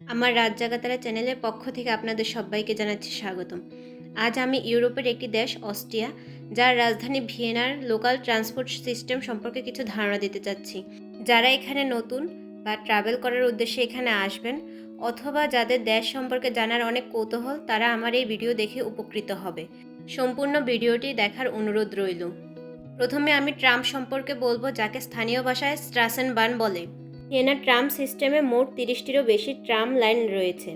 আমার রাত জাগাতারা চ্যানেলের পক্ষ থেকে আপনাদের সবাইকে জানাচ্ছি স্বাগতম। আজ আমি ইউরোপের একটি দেশ, অস্ট্রিয়া, যার রাজধানী ভিয়েনার লোকাল ট্রান্সপোর্ট সিস্টেম সম্পর্কে কিছু ধারণা দিতে চাচ্ছি। যারা এখানে নতুন বা ট্রাভেল করার উদ্দেশ্যে এখানে আসবেন, অথবা যাদের দেশ সম্পর্কে জানার অনেক কৌতূহল, তারা আমার এই ভিডিও দেখে উপকৃত হবে। সম্পূর্ণ ভিডিওটি দেখার অনুরোধ রইল। প্রথমে আমি ট্রাম সম্পর্কে বলব, যাকে স্থানীয় ভাষায় স্ট্রাসেন বান বলে। ভিয়েনা ট্রাম সিস্টেমে মোট তিরিশটিরও বেশি ট্রাম লাইন রয়েছে,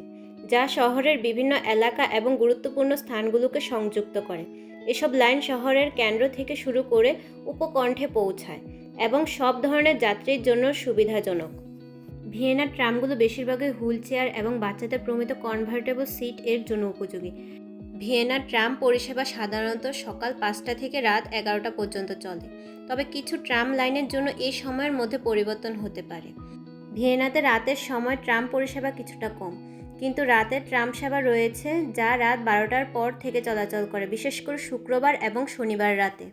যা শহরের বিভিন্ন এলাকা এবং গুরুত্বপূর্ণ স্থানগুলোকে সংযুক্ত করে। এসব লাইন শহরের কেন্দ্র থেকে শুরু করে উপকণ্ঠে পৌঁছায় এবং সব ধরনের যাত্রীর জন্য সুবিধাজনক। ভিয়েনার ট্রামগুলো বেশিরভাগই হুইল চেয়ার এবং বাচ্চাদের প্রমিত কনভার্টেবল সিট এর জন্য উপযোগী। ভিয়েনা ট্রাম পরিষেবা সাধারণত সকাল পাঁচটা থেকে রাত এগারোটা পর্যন্ত চলে। তবে কিছু ট্রাম লাইনের জন্য এই সময়ের মধ্যে পরিবর্তন হতে পারে। ভিয়েনাতে রাতের সময় ট্রাম পরিষেবা কিছুটা কম, কিন্তু রাতে ট্রাম সেবা রয়েছে যা রাত বারোটার পর থেকে চলাচল করে, বিশেষ করে শুক্রবার এবং শনিবার রাতে।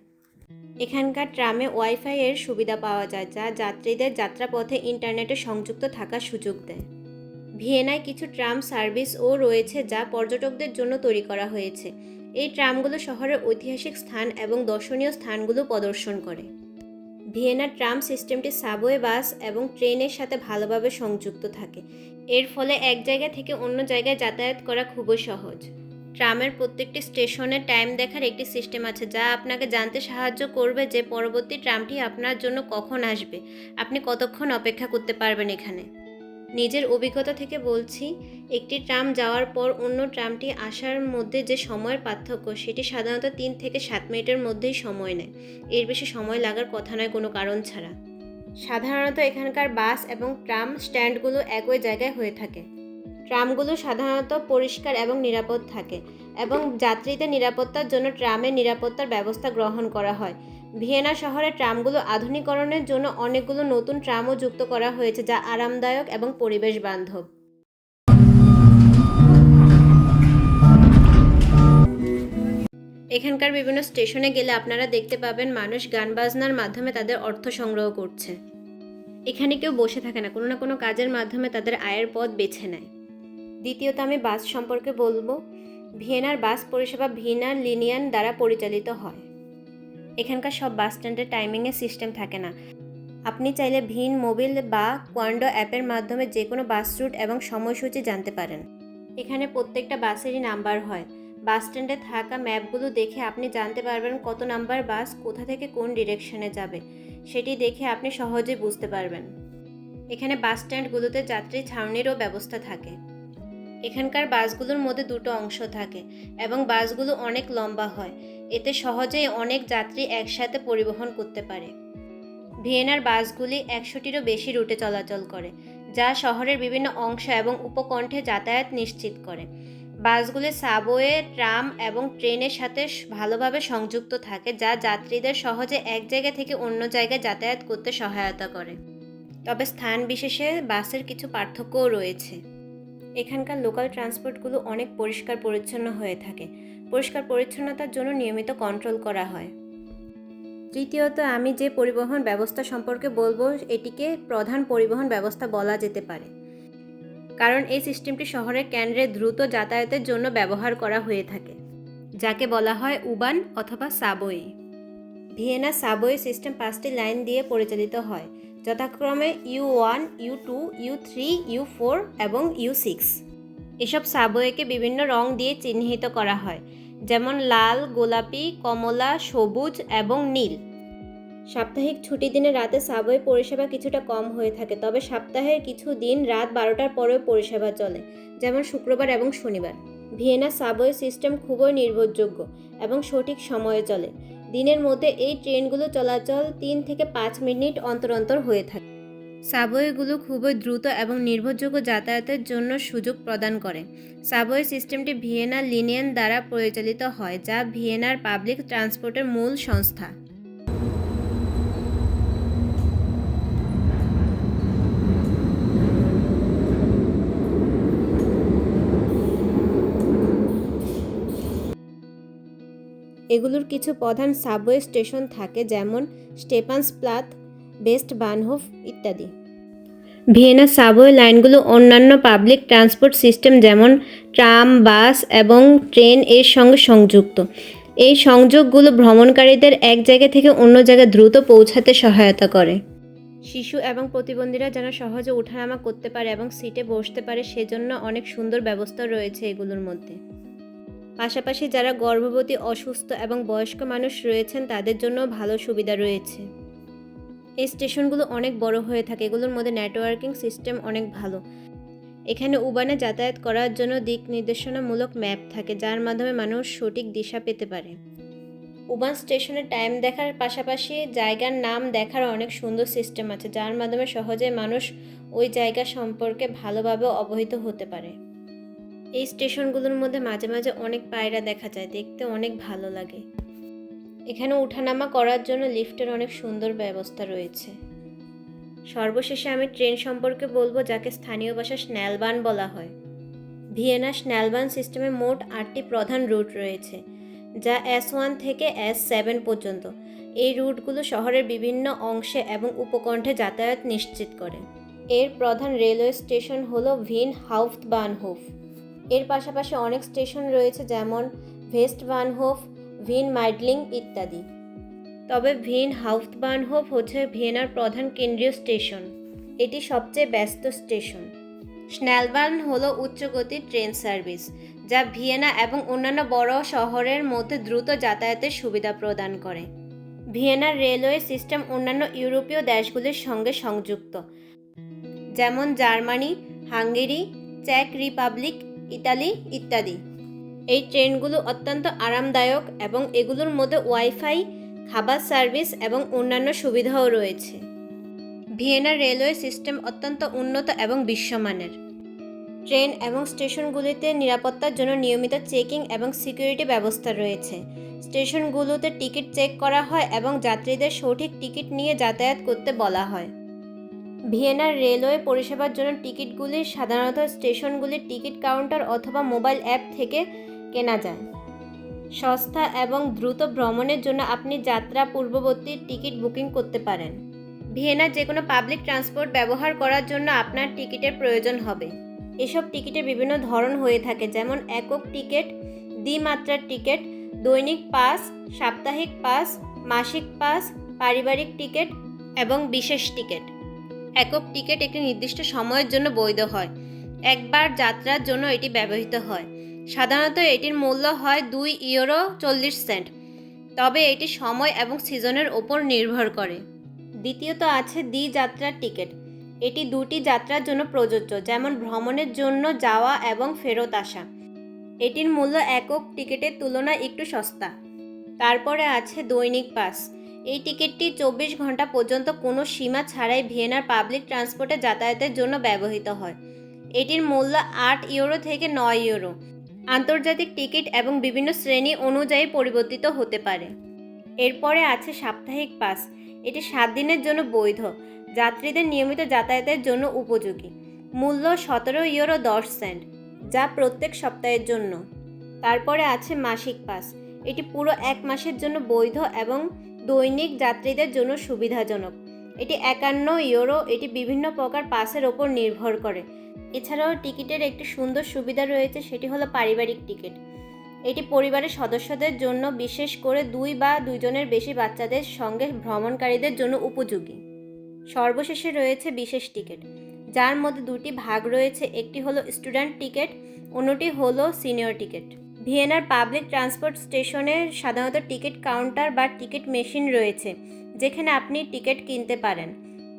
এখানকার ট্রামে ওয়াইফাই এর সুবিধা পাওয়া যায়, যা যাত্রীদের যাত্রাপথে ইন্টারনেটে সংযুক্ত থাকার সুযোগ দেয়। ভিয়েনায় কিছু ট্রাম সার্ভিসও রয়েছে যা পর্যটকদের জন্য তৈরি করা হয়েছে। এই ট্রামগুলো শহরের ঐতিহাসিক স্থান এবং দর্শনীয় স্থানগুলো প্রদর্শন করে। ভিয়েনার ট্রাম সিস্টেমটি সাবওয়ে বাস এবং ট্রেনের সাথে ভালোভাবে সংযুক্ত থাকে। এর ফলে এক জায়গা থেকে অন্য জায়গায় যাতায়াত করা খুবই সহজ। ট্রামের প্রত্যেকটি স্টেশনে টাইম দেখার একটি সিস্টেম আছে যা আপনাকে জানতে সাহায্য করবে যে পরবর্তী ট্রামটি আপনার জন্য কখন আসবে। আপনি কতক্ষণ অপেক্ষা করতে পারবেন এখানে? নিজের অভিজ্ঞতা থেকে বলছি, একটি ট্রাম যাওয়ার পর অন্য ট্রামটি আসার মধ্যে যে সময়ের পার্থক্য, সেটি সাধারণত তিন থেকে সাত মিনিটের মধ্যেই সময় নেয়। এর বেশি সময় লাগার কথা নয় কোনো কারণ ছাড়া। সাধারণত এখানকার বাস এবং ট্রাম স্ট্যান্ডগুলো একই জায়গায় হয়ে থাকে। ট্রামগুলো সাধারণত পরিষ্কার এবং নিরাপদ থাকে এবং যাত্রীদের নিরাপত্তার জন্য ট্রামের নিরাপত্তার ব্যবস্থা গ্রহণ করা হয়। ভিয়েনা শহরে ট্রামগুলো আধুনিকরণের জন্য অনেকগুলো নতুন ট্রামও যুক্ত করা হয়েছে যা আরামদায়ক এবং পরিবেশ বান্ধব এখানকার বিভিন্ন স্টেশনে গেলে আপনারা দেখতে পাবেন মানুষ গান বাজনার মাধ্যমে তাদের অর্থ সংগ্রহ করছে। এখানে কেউ বসে থাকে না, কোনো না কোনো কাজের মাধ্যমে তাদের আয়ের পথ বেছে নেয়। দ্বিতীয়ত আমি বাস সম্পর্কে বলব, ভিয়েনার বাস পরিষেবা ভিয়েনার লিনিয়ান দ্বারা পরিচালিত হয়। এখানকার সব বাস স্ট্যান্ডের টাইমিংয়ের সিস্টেম থাকে না। আপনি চাইলে ভিন, মোবিল বা কোয়ান্ডো অ্যাপের মাধ্যমে যে কোনো বাস রুট এবং সময়সূচি জানতে পারেন। এখানে প্রত্যেকটা বাসেরই নাম্বার হয়। বাস স্ট্যান্ডে থাকা ম্যাপগুলো দেখে আপনি জানতে পারবেন কত নাম্বার বাস কোথা থেকে কোন ডিরেকশনে যাবে। সেটি দেখে আপনি সহজে বুঝতে পারবেন। এখানে বাস স্ট্যান্ডগুলোতে যাত্রী ছাউনিরও ব্যবস্থা থাকে। এখানকার বাসগুলোর মধ্যে দুটো অংশ থাকে এবং বাসগুলো অনেক লম্বা হয়। এতে সহজেই অনেক যাত্রী একসাথে পরিবহন করতে পারে। ভিয়েনার বাসগুলি একশোটিরও বেশি রুটে চলাচল করে, যা শহরের বিভিন্ন অংশ এবং উপকণ্ঠে যাতায়াত নিশ্চিত করে। বাসগুলি সাবওয়ে, ট্রাম এবং ট্রেনের সাথে ভালোভাবে সংযুক্ত থাকে, যা যাত্রীদের সহজে এক জায়গা থেকে অন্য জায়গায় যাতায়াত করতে সহায়তা করে। তবে স্থান বিশেষে বাসের কিছু পার্থক্যও রয়েছে। এখানকার লোকাল ট্রান্সপোর্টগুলো অনেক পরিষ্কার পরিচ্ছন্ন হয়ে থাকে। পরিষ্কার পরিচ্ছন্নতার জন্য নিয়মিত কন্ট্রোল করা হয়। তৃতীয়ত, আমি যে পরিবহন ব্যবস্থা সম্পর্কে বলব, এটিকে প্রধান পরিবহন ব্যবস্থা বলা যেতে পারে। কারণ এই সিস্টেমটি শহরের কেন্দ্রে দ্রুত যাতায়াতের জন্য ব্যবহার করা হয়ে থাকে, যাকে বলা হয় উবান অথবা সাবওয়ে। ভিয়েনা সাবওয়ে সিস্টেম পাঁচটি লাইন দিয়ে পরিচালিত হয়, যথাক্রমে U one, U two, U three, U four এবং ইউ সিক্স। এসব সাবওয়েকে বিভিন্ন রং দিয়ে চিহ্নিত করা হয়, যেমন লাল, গোলাপি, কমলা, সবুজ এবং নীল। সাপ্তাহিক ছুটি দিনে রাতে সাবওয়ে পরিষেবা কিছুটা কম হয়ে থাকে, তবে সপ্তাহের কিছু দিন রাত বারোটার পরেও পরিষেবা চলে, যেমন শুক্রবার এবং শনিবার। ভিয়েনা সাবওয়ে সিস্টেম খুবই নির্ভরযোগ্য এবং সঠিক সময়ে চলে। দিনের মধ্যে এই ট্রেনগুলো চলাচল তিন থেকে পাঁচ মিনিট অন্তর অন্তর হয়ে থাকে। সাবওয়েগুলো খুবই দ্রুত এবং নির্ভরযোগ্য যাতায়াতের জন্য সুযোগ প্রদান করে। সাবওয়ে সিস্টেমটি ভিয়েনা লিনিয়ান দ্বারা পরিচালিত হয়, যা ভিয়েনার পাবলিক ট্রান্সপোর্টের মূল সংস্থা। এগুলোর কিছু প্রধান সাবওয়ে স্টেশন থাকে, যেমন স্টেপানস প্লাত বেস্ট বানহোফ ইত্যাদি। ভিয়েনা সাবওয়ে লাইনগুলো অন্যান্য পাবলিক ট্রান্সপোর্ট সিস্টেম যেমন ট্রাম, বাস এবং ট্রেন এর সঙ্গে সংযুক্ত। এই সংযোগগুলো ভ্রমণকারীদের এক জায়গা থেকে অন্য জায়গায় দ্রুত পৌঁছাতে সহায়তা করে। শিশু এবং প্রতিবন্ধীরা যেন সহজে ওঠানামা করতে পারে এবং সিটে বসতে পারে সেজন্য অনেক সুন্দর ব্যবস্থা রয়েছে এগুলোর মধ্যে। পাশাপাশি যারা গর্ভবতী, অসুস্থ এবং বয়স্ক মানুষ রয়েছেন তাদের জন্য ভালো সুবিধা রয়েছে। এই স্টেশনগুলো অনেক বড় হয়ে থাকে। এগুলোর মধ্যে নেটওয়ার্কিং সিস্টেম অনেক ভালো। এখানে উবানে যাতায়াত করার জন্য দিক নির্দেশনামূলক ম্যাপ থাকে, যার মাধ্যমে মানুষ সঠিক দিশা পেতে পারে। উবান স্টেশনের টাইম দেখার পাশাপাশি জায়গার নাম দেখার অনেক সুন্দর সিস্টেম আছে, যার মাধ্যমে সহজে মানুষ ওই জায়গা সম্পর্কে ভালোভাবে অবহিত হতে পারে। এই স্টেশনগুলোর মধ্যে মাঝে মাঝে অনেক পায়রা দেখা যায়, দেখতে অনেক ভালো লাগে। এখানে উঠানামা করার জন্য লিফটের অনেক সুন্দর ব্যবস্থা রয়েছে। সর্বশেষে আমি ট্রেন সম্পর্কে বলব, যাকে স্থানীয় ভাষা স্ন্যালবান বলা হয়। ভিয়েনা স্ন্যালবান সিস্টেমে মোট আটটি প্রধান রুট রয়েছে, যা এস ওয়ান থেকে এস সেভেন পর্যন্ত। এই রুটগুলো শহরের বিভিন্ন অংশে এবং উপকণ্ঠে যাতায়াত নিশ্চিত করে। এর প্রধান রেলওয়ে স্টেশন হল ভিন হাউফ বানহোফ এর পাশাপাশি অনেক স্টেশন রয়েছে, যেমন ভেস্ট বানহোফ ভিন মাইডলিং ইত্যাদি। তবে ভিন হাউফবানহোফ হচ্ছে ভিয়েনার প্রধান কেন্দ্রীয় স্টেশন। এটি সবচেয়ে ব্যস্ত স্টেশন। স্ন্যালবার্ন হল উচ্চগতির ট্রেন সার্ভিস, যা ভিয়েনা এবং অন্যান্য বড় শহরের মধ্যে দ্রুত যাতায়াতের সুবিধা প্রদান করে। ভিয়েনার রেলওয়ে সিস্টেম অন্যান্য ইউরোপীয় দেশগুলির সঙ্গে সংযুক্ত, যেমন জার্মানি, হাঙ্গেরি, চেক রিপাবলিক, ইতালি ইত্যাদি। এই ট্রেনগুলো অত্যন্ত আরামদায়ক এবং এগুলোর মধ্যে ওয়াইফাই, খাবার সার্ভিস এবং অন্যান্য সুবিধাও রয়েছে। ভিয়েনা রেলওয়ে সিস্টেম অত্যন্ত উন্নত এবং বিশ্বমানের। ট্রেন এবং স্টেশনগুলিতে নিরাপত্তার জন্য নিয়মিত চেকিং এবং সিকিউরিটি ব্যবস্থা রয়েছে। স্টেশনগুলোতে টিকিট চেক করা হয় এবং যাত্রীদের সঠিক টিকিট নিয়ে যাতায়াত করতে বলা হয়। ভিয়েনার রেলওয়ে পরিষেবার জন্য টিকিটগুলি সাধারণত স্টেশনগুলির টিকিট কাউন্টার অথবা মোবাইল অ্যাপ থেকে কেনা যায়। সস্তা এবং দ্রুত ভ্রমণের জন্য আপনি যাত্রা পূর্ববর্তী টিকিট বুকিং করতে পারেন। ভিয়েনা যে কোনো পাবলিক ট্রান্সপোর্ট ব্যবহার করার জন্য আপনার টিকিটের প্রয়োজন হবে। এসব টিকিটের বিভিন্ন ধরন হয়ে থাকে, যেমন একক টিকিট দ্বিমাত্রার টিকিট, দৈনিক পাস, সাপ্তাহিক পাস, মাসিক পাস, পারিবারিক টিকিট এবং বিশেষ টিকিট। একক টিকিট একটি নির্দিষ্ট সময়ের জন্য বৈধ হয়। একবার যাত্রার জন্য এটি ব্যবহৃত হয়। সাধারণত এটির মূল্য হয় দুই ইউরো চল্লিশ সেন্ট, তবে এটি সময় এবং সিজনের ওপর নির্ভর করে। দ্বিতীয়ত আছে দ্বি যাত্রার টিকিট। এটি দুটি যাত্রার জন্য প্রযোজ্য, যেমন ভ্রমণের জন্য যাওয়া এবং ফেরত আসা। এটির মূল্য একক টিকিটের তুলনায় একটু সস্তা। তারপরে আছে দৈনিক পাস। এই টিকিটটি চব্বিশ ঘণ্টা পর্যন্ত কোনো সীমা ছাড়াই ভিয়েনার পাবলিক ট্রান্সপোর্টে যাতায়াতের জন্য ব্যবহৃত হয়। এটির মূল্য আট ইউরো থেকে নয় ইউরো। আন্তর্জাতিক টিকিট এবং বিভিন্ন শ্রেণি অনুযায়ী পরিবর্তিত হতে পারে। এরপরে আছে সাপ্তাহিক পাস। এটি সাত দিনের জন্য বৈধ। যাত্রীদের নিয়মিত যাতায়াতের জন্য উপযোগী। মূল্য সতেরো ইউরো দশ সেন্ট, যা প্রত্যেক সপ্তাহের জন্য। তারপরে আছে মাসিক পাস। এটি পুরো এক মাসের জন্য বৈধ এবং দৈনিক যাত্রীদের জন্য সুবিধাজনক। এটি একান্ন ইউরো, এটি বিভিন্ন প্রকার পাসের ওপর নির্ভর করে। এছাড়াও টিকিটের একটি সুন্দর সুবিধা রয়েছে, সেটি হলো পারিবারিক টিকিট। এটি পরিবারের সদস্যদের জন্য বিশেষ করে দুই বা দুইজনের বেশি বাচ্চাদের সঙ্গে ভ্রমণকারীদের জন্য উপযোগী। সর্বশেষে রয়েছে বিশেষ টিকিট। যার মধ্যে দুটি ভাগ রয়েছে, একটি হলো স্টুডেন্ট টিকিট, অন্যটি হলো সিনিয়র টিকিট। ভিয়েনার পাবলিক ট্রান্সপোর্ট স্টেশনে সাধারণত টিকিট কাউন্টার বা টিকিট মেশিন রয়েছে, যেখানে আপনি টিকিট কিনতে পারেন।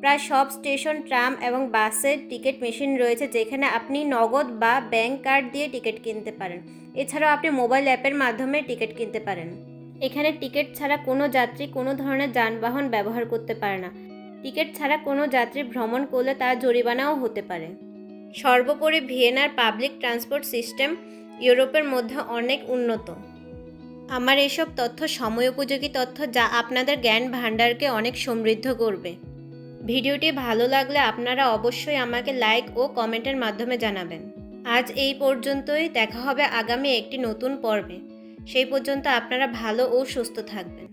প্রায় সব স্টেশন, ট্রাম এবং বাসের টিকিট মেশিন রয়েছে, যেখানে আপনি নগদ বা ব্যাংক কার্ড দিয়ে টিকিট কিনতে পারেন। এছাড়াও আপনি মোবাইল অ্যাপের মাধ্যমে টিকিট কিনতে পারেন। এখানে টিকিট ছাড়া কোনো যাত্রী কোনো ধরনের যানবাহন ব্যবহার করতে পারে না। টিকিট ছাড়া কোনো যাত্রী ভ্রমণ করলে তার জরিমানাও হতে পারে। সর্বোপরি ভিয়েনার পাবলিক ট্রান্সপোর্ট সিস্টেম ইউরোপের মধ্যে অনেক উন্নত। আমার এসব তথ্য সময়োপযোগী তথ্য যা আপনাদের জ্ঞান ভাণ্ডারকে অনেক সমৃদ্ধ করবে। ভিডিওটি ভালো লাগলে আপনারা অবশ্যই আমাকে লাইক ও কমেন্টের মাধ্যমে জানাবেন। আজ এই পর্যন্তই, দেখা হবে আগামী একটি নতুন পর্বে। সেই পর্যন্ত আপনারা ভালো ও সুস্থ থাকবেন।